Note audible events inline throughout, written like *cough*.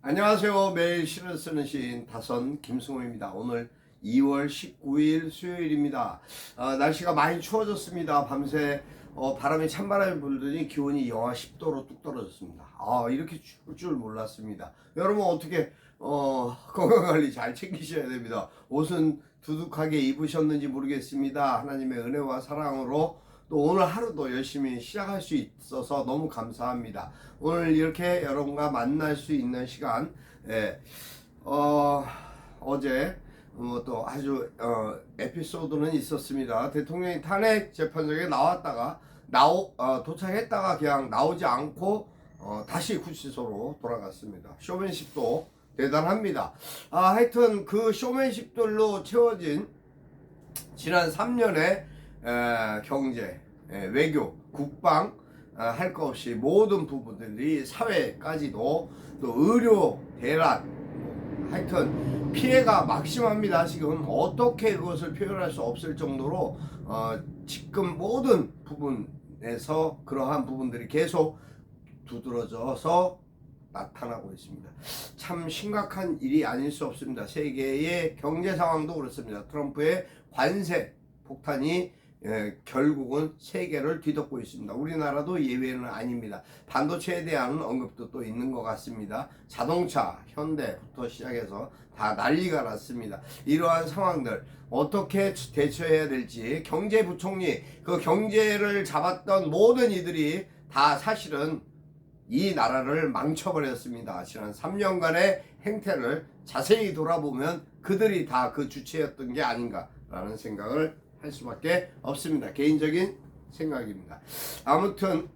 안녕하세요. 매일 시를 쓰는 시인 다선 김승호입니다. 오늘 2월 19일 수요일입니다. 아, 날씨가 많이 추워졌습니다. 밤새 어, 바람이 찬바람이 불더니 기온이 영하 10도로 뚝 떨어졌습니다. 아 이렇게 추울 줄 몰랐습니다. 여러분 어떻게 어, *laughs* 건강관리 잘 챙기셔야 됩니다. 옷은 두둑하게 입으셨는지 모르겠습니다. 하나님의 은혜와 사랑으로 또 오늘 하루도 열심히 시작할 수 있어서 너무 감사합니다. 오늘 이렇게 여러분과 만날 수 있는 시간, 예, 어, 어제 어, 또 아주 어, 에피소드는 있었습니다. 대통령이 탄핵 재판장에 나왔다가 나오 어, 도착했다가 그냥 나오지 않고 어, 다시 구치소로 돌아갔습니다. 쇼맨십도 대단합니다. 아, 하여튼 그 쇼맨십들로 채워진 지난 3년의 에, 경제, 에, 외교, 국방 아, 할것 없이 모든 부분들이 사회까지도 또 의료, 대란 뭐, 하여튼 피해가 막심합니다. 지금 어떻게 그것을 표현할 수 없을 정도로 어, 지금 모든 부분에서 그러한 부분들이 계속 두드러져서 나타나고 있습니다. 참 심각한 일이 아닐 수 없습니다. 세계의 경제 상황도 그렇습니다. 트럼프의 관세 폭탄이 예, 결국은 세계를 뒤덮고 있습니다. 우리나라도 예외는 아닙니다. 반도체에 대한 언급도 또 있는 것 같습니다. 자동차, 현대부터 시작해서 다 난리가 났습니다. 이러한 상황들 어떻게 대처해야 될지 경제부총리 그 경제를 잡았던 모든 이들이 다 사실은 이 나라를 망쳐버렸습니다. 지난 3년간의 행태를 자세히 돌아보면 그들이 다 그 주체였던 게 아닌가라는 생각을 할 수밖에 없습니다. 개인적인 생각입니다. 아무튼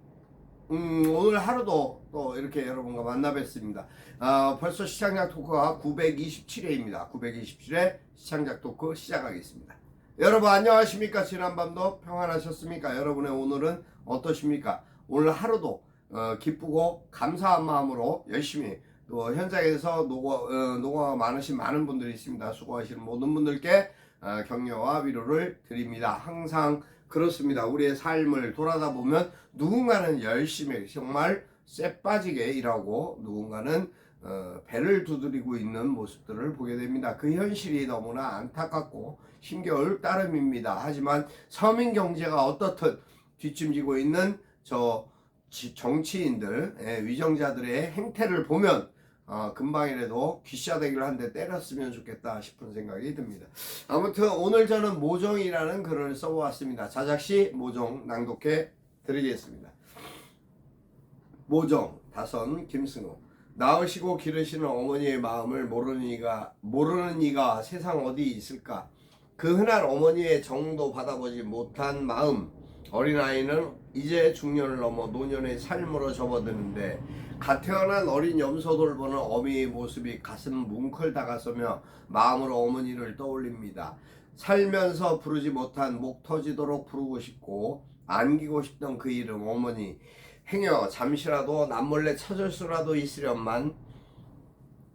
음, 오늘 하루도 또 이렇게 여러분과 만나 뵙습니다. 아, 벌써 시청자 토크가 927회입니다. 927회 시청자 토크 시작하겠습니다. 여러분 안녕하십니까? 지난밤도 평안하셨습니까? 여러분의 오늘은 어떠십니까? 오늘 하루도 어, 기쁘고 감사한 마음으로 열심히 또 현장에서 노고, 어, 노고가 많으신 많은 분들이 있습니다. 수고하시는 모든 분들께 어, 격려와 위로를 드립니다. 항상 그렇습니다. 우리의 삶을 돌아다 보면 누군가는 열심히 정말 쇠 빠지게 일하고 누군가는 어, 배를 두드리고 있는 모습들을 보게 됩니다. 그 현실이 너무나 안타깝고 힘겨울 따름입니다. 하지만 서민 경제가 어떻든 뒷짐지고 있는 저 지- 정치인들, 예, 위정자들의 행태를 보면 어, 금방이라도 귀싸대기를 한 대 때렸으면 좋겠다 싶은 생각이 듭니다. 아무튼 오늘 저는 모정이라는 글을 써보았습니다. 자작시 모정 낭독해 드리겠습니다. 모정 다선 김승호 낳으시고 기르시는 어머니의 마음을 모르는 이가 모르는 이가 세상 어디 있을까? 그 흔한 어머니의 정도 받아보지 못한 마음 어린아이는 이제 중년을 넘어 노년의 삶으로 접어드는데 갓 태어난 어린 염소들 보는 어미의 모습이 가슴 뭉클 다가서며 마음으로 어머니를 떠올립니다. 살면서 부르지 못한 목 터지도록 부르고 싶고 안기고 싶던 그 이름 어머니 행여 잠시라도 남몰래 찾을 수라도 있으련만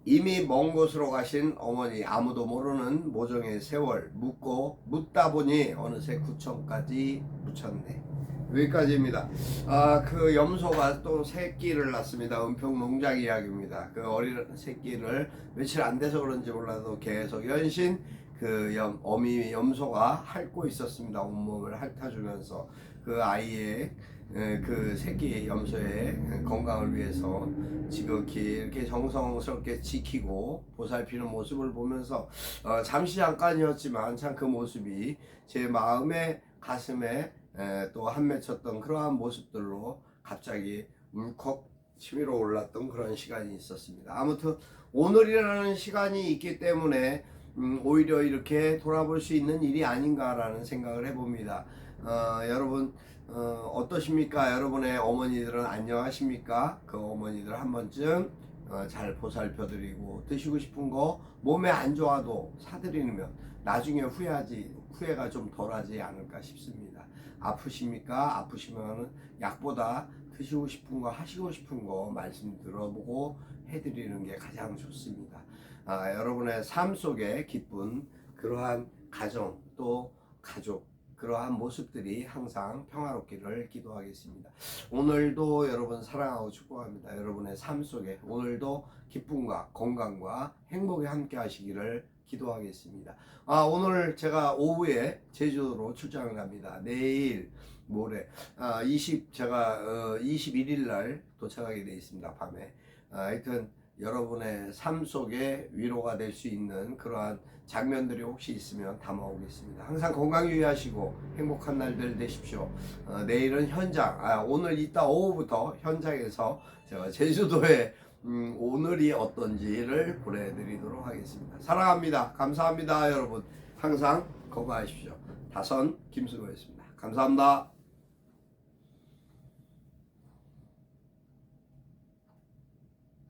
이미 먼 곳으로 가신 어머니 아무도 모르는 모정의 세월 묻고 묻다 보니 어느새 구천까지 묻혔네. 여기까지입니다. 아, 그 염소가 또 새끼를 낳습니다. 은평 농장 이야기입니다. 그 어린 새끼를 며칠 안 돼서 그런지 몰라도 계속 연신 그 염, 어미 염소가 핥고 있었습니다. 온몸을 핥아주면서 그 아이의 에, 그 새끼 염소의 건강을 위해서 지극히 이렇게 정성스럽게 지키고 보살피는 모습을 보면서 어, 잠시 잠깐이었지만 참 그 모습이 제 마음에 가슴에 에, 또 한 맺혔던 그러한 모습들로 갑자기 울컥 치밀어 올랐던 그런 시간이 있었습니다. 아무튼 오늘이라는 시간이 있기 때문에 음, 오히려 이렇게 돌아볼 수 있는 일이 아닌가라는 생각을 해봅니다. 어, 여러분 어, 어떠십니까? 여러분의 어머니들은 안녕하십니까? 그 어머니들 한 번쯤 어, 잘 보살펴 드리고 드시고 싶은 거 몸에 안 좋아도 사드리면 나중에 후회하지 후회가 좀 덜하지 않을까 싶습니다. 아프십니까? 아프시면 약보다 드시고 싶은 거 하시고 싶은 거 말씀 들어보고 해드리는 게 가장 좋습니다. 아, 여러분의 삶 속에 기쁜 그러한 가정 또 가족 그러한 모습들이 항상 평화롭기를 기도하겠습니다. 오늘도 여러분 사랑하고 축복합니다. 여러분의 삶 속에 오늘도 기쁨과 건강과 행복이 함께 하시기를 기도하겠습니다. 아, 오늘 제가 오후에 제주도로 출장을 갑니다. 내일 모레 아, 20 제가 어, 21일 날 도착하게 돼 있습니다. 밤에. 아, 하여튼 여러분의 삶 속에 위로가 될 수 있는 그러한 장면들이 혹시 있으면 담아오겠습니다. 항상 건강 유의하시고 행복한 날들 되십시오. 어, 내일은 현장, 아, 오늘 이따 오후부터 현장에서 제가 제주도에 음, 오늘이 어떤지를 보내드리도록 하겠습니다. 사랑합니다. 감사합니다, 여러분. 항상 건강하십시오. 다선 김승호였습니다. 감사합니다.